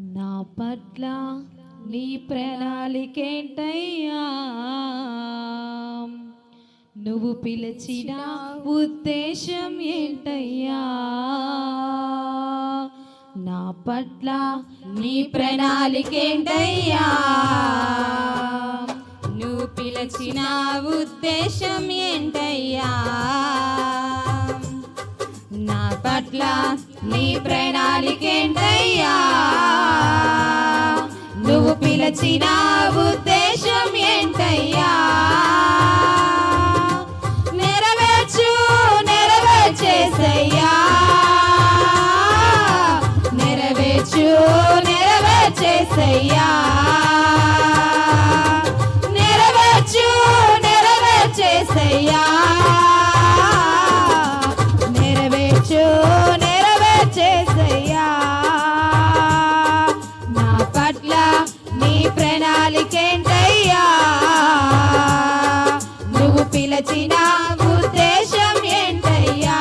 నా పట్ల నీ ప్రణాళికేంటయ్యా? నువ్వు పిలిచిన ఉద్దేశం ఏంటయ్యా? నా పట్ల నీ ప్రణాళికేంటయ్యా? నువ్వు పిలిచిన ఉద్దేశం ఏంటయ్యా? నా పట్ల నీ ప్రణాళికేంటయ్యా? నువ్వు రచన ఉద్దేశం ఏంటయ్యా?